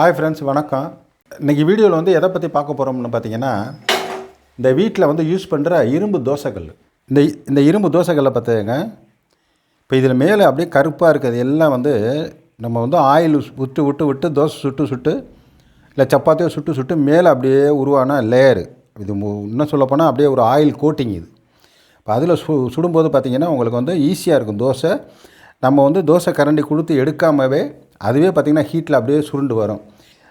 Hi friends வணக்கம். இன்றைக்கி வீடியோவில் வந்து எதை பற்றி பார்க்க போகிறோம்னு பார்த்தீங்கன்னா இந்த வீட்டில் வந்து யூஸ் பண்ணுற இரும்பு தோசைகள். இந்த இந்த இரும்பு தோசைகளை பார்த்துங்க இப்போ இதில் மேலே அப்படியே கருப்பாக இருக்கிறது எல்லாம் வந்து நம்ம வந்து ஆயில் விட்டு விட்டு விட்டு தோசை சுட்டு சுட்டு இல்லை சப்பாத்தியோ சுட்டு சுட்டு மேலே அப்படியே உருவான லேயரு இது மு- இன்னும் சொல்லப்போனால் அப்படியே ஒரு ஆயில் கோட்டிங் இது. இப்போ அதில் சு சுடும்போது பார்த்திங்கன்னா உங்களுக்கு வந்து ஈஸியாக இருக்கும் தோசை. நம்ம வந்து தோசை கரண்டி கொடுத்து எடுக்காமவே அதுவே பார்த்திங்கன்னா ஹீட்டில் அப்படியே சுருண்டு வரும்.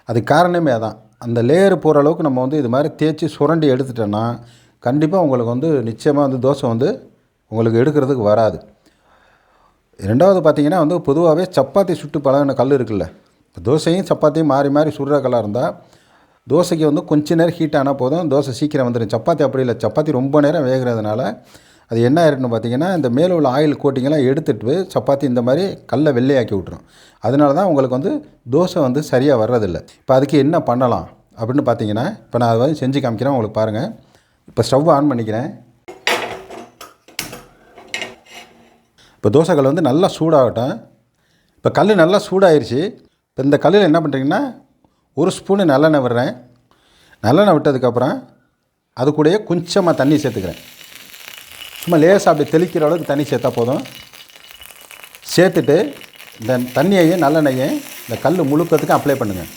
அது காரணமே அதான். அந்த லேயர் போகிற அளவுக்கு நம்ம வந்து இது மாதிரி தேய்ச்சி சுரண்டி எடுத்துட்டோன்னா கண்டிப்பாக உங்களுக்கு வந்து நிச்சயமாக வந்து தோசை வந்து உங்களுக்கு எடுக்கிறதுக்கு வராது. ரெண்டாவது பார்த்தீங்கன்னா வந்து பொதுவாகவே சப்பாத்தி சுட்டு பழகின கல் இருக்குல்ல. தோசையும் சப்பாத்தியும் மாறி மாறி சுடுற கல்லாக இருந்தால் தோசைக்கு வந்து கொஞ்ச நேரம் ஹீட் ஆனால் போதும். தோசை சீக்கிரம் வந்துடும் சப்பாத்தி அப்படி இல்லை. சப்பாத்தி ரொம்ப நேரம் வேகிறதுனால அது என்ன ஆயிருன்னு பார்த்தீங்கன்னா இந்த மேலே உள்ள ஆயில் கோட்டிங்கெல்லாம் எடுத்துட்டு சப்பாத்தி இந்த மாதிரி கல்லை வெள்ளையாக்கி விட்ரும் அதனால தான் உங்களுக்கு வந்து தோசை வந்து சரியாக வர்றதில்லை. இப்போ அதுக்கு என்ன பண்ணலாம் அப்படின்னு பார்த்தீங்கன்னா இப்போ நான் அதை வந்து செஞ்சு காமிக்கிறேன் உங்களுக்கு பாருங்கள் இப்போ ஸ்டவ் ஆன் பண்ணிக்கிறேன். இப்போ தோசைக்கல் வந்து நல்லா சூடாகட்டும். இப்போ கல் நல்லா சூடாயிருச்சு. இப்போ இந்த கல்லில் என்ன பண்ணுறீங்கன்னா ஒரு ஸ்பூனு நல்லெண்ணெய் விடுறேன். நல்லெண்ணெய் விட்டதுக்கப்புறம் அது கூடயே கொஞ்சமாக தண்ணி சேர்த்துக்கிறேன். சும்மா லேசாக அப்படி தெளிக்கிற அளவுக்கு தண்ணி சேர்த்தா போதும். சேர்த்துட்டு இந்த தண்ணியையும் நல்லெண்ணெயையும் இந்த கல் முழுக்கத்துக்கு அப்ளை பண்ணுங்கள்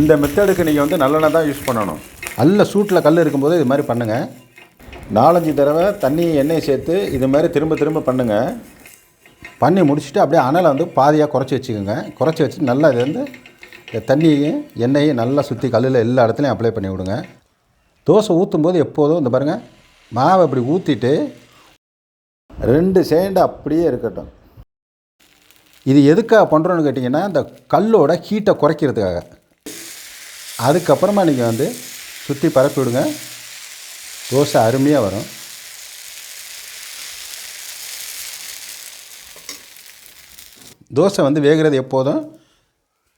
இந்த மெத்தடுக்கு நீங்கள் வந்து நல்லெண்ணெய் தான் யூஸ் பண்ணணும். நல்ல சூட்டில் கல் இருக்கும்போது இது மாதிரி பண்ணுங்கள் நாலஞ்சு தடவை தண்ணி எண்ணெய் சேர்த்து இது மாதிரி திரும்ப திரும்ப பண்ணுங்கள் பண்ணி முடிச்சுட்டு அப்படியே அனலை வந்து பாதியாக குறைச்சி வச்சுக்கோங்க. குறைச்சி வச்சு நல்லா இது வந்து இந்த தண்ணியையும் எண்ணெயையும் நல்லா சுற்றி கல்லில் எல்லா இடத்துலையும் அப்ளை பண்ணி விடுங்க. தோசை ஊற்றும் போது எப்போதும் இந்த பாருங்கள் மாவை அப்படி ஊற்றிட்டு ரெண்டு சேண்டு அப்படியே இருக்கட்டும். இது எதுக்காக பண்ணுறோன்னு கேட்டிங்கன்னா இந்த கல்லோட ஹீட்டை குறைக்கிறதுக்காக. அதுக்கப்புறமா நீங்கள் வந்து சுற்றி பரப்பி விடுங்க. தோசை அருமையாக வரும். தோசை வந்து வேகிறது எப்போதும்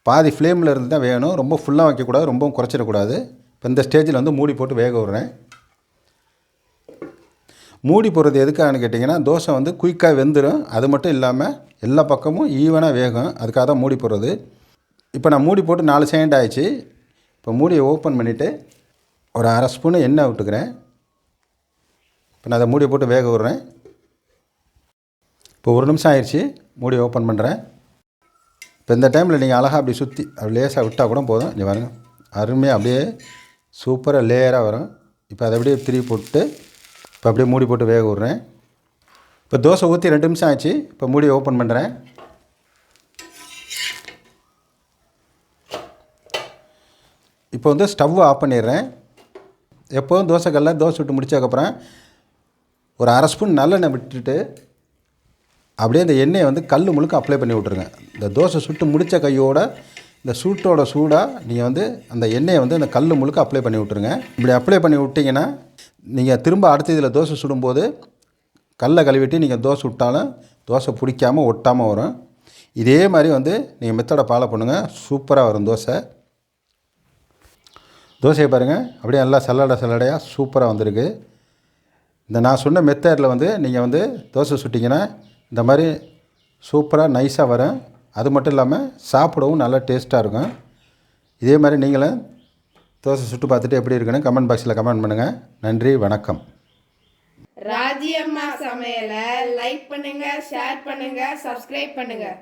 பாதி ஃப்ளேமில் இருந்து தான் வேகணும். ரொம்ப ஃபுல்லாக வைக்கக்கூடாது ரொம்பவும் குறைச்சிடக்கூடாது. இப்போ இந்த ஸ்டேஜில் வந்து மூடி போட்டு வேக விடுறேன். மூடி போடுறது எதுக்காகனு கேட்டிங்கன்னா தோசை வந்து குயிக்காக வெந்துடும் அது மட்டும் இல்லாமல் எல்லா பக்கமும் ஈவனாக வேகும். அதுக்காக தான் மூடி போடுறது. இப்போ நான் மூடி போட்டு நாலு செகண்ட் ஆயிடுச்சு. இப்போ மூடியை ஓப்பன் பண்ணிவிட்டு ஒரு அரை ஸ்பூனு எண்ணெய் விட்டுக்கிறேன். இப்போ நான் அதை மூடி போட்டு வேக விடுறேன். இப்போ ஒரு நிமிஷம் ஆயிடுச்சு. மூடி ஓப்பன் பண்ணுறேன் இப்போ இந்த டைமில் நீங்கள் அழகாக அப்படி சுற்றி அப்படி லேசாக விட்டால் கூட போதும். இங்கே பாருங்கள் அருமையாக அப்படியே சூப்பராக லேயராக வரும். இப்போ அதை அப்படியே திரி போட்டு இப்போ அப்படியே மூடி போட்டு வேக விட்றேன். இப்போ தோசை ஊற்றி ரெண்டு நிமிஷம் ஆச்சு. இப்போ மூடி ஓப்பன் பண்ணுறேன் இப்போ வந்து ஸ்டவ் ஆஃப் பண்ணிடுறேன். எப்போதும் தோசைக்கல்ல தோசை விட்டு முடிச்சதுக்கப்புறம் ஒரு அரை ஸ்பூன் நல்லெண்ணெய் விட்டுட்டு அப்படியே இந்த எண்ணெயை வந்து கல் முழுக்க அப்ளை பண்ணி விட்ருங்க இந்த தோசை சுட்டு முடித்த கையோட இந்த சூட்டோட சூடாக நீங்கள் வந்து அந்த எண்ணெயை வந்து அந்த கல் முழுக்க அப்ளை பண்ணி விட்ருங்க இப்படி அப்ளை பண்ணி விட்டிங்கன்னா நீங்கள் திரும்ப அடுத்த இதில் தோசை சுடும்போது கல்லை கழுவிட்டு நீங்கள் தோசை விட்டாலும் தோசை பிடிக்காமல் ஒட்டாமல் வரும். இதே மாதிரி வந்து நீங்கள் மெத்தடை ஃபாலோ பண்ணுங்கள் சூப்பராக வரும் தோசை. தோசையை பாருங்கள் அப்படியே நல்லா சல்லடை சல்லடையாக சூப்பராக வந்திருக்கு. இந்த நான் சொன்ன மெத்தடில் வந்து நீங்கள் வந்து தோசை சுட்டிங்கன்னா இந்த மாதிரி சூப்பராக நைஸாக வரும். அது மட்டும் இல்லாமல் சாப்பிடவும் நல்லா டேஸ்ட்டாக இருக்கும். இதே மாதிரி நீங்களும் தோசை சுட்டு பார்த்துட்டு எப்படி இருக்குன்னு கமெண்ட் பாக்ஸில் கமெண்ட் பண்ணுங்கள் நன்றி வணக்கம். ராஜியம்மா சமையலை லைக் பண்ணுங்கள் ஷேர் பண்ணுங்கள் சப்ஸ்கிரைப் பண்ணுங்கள்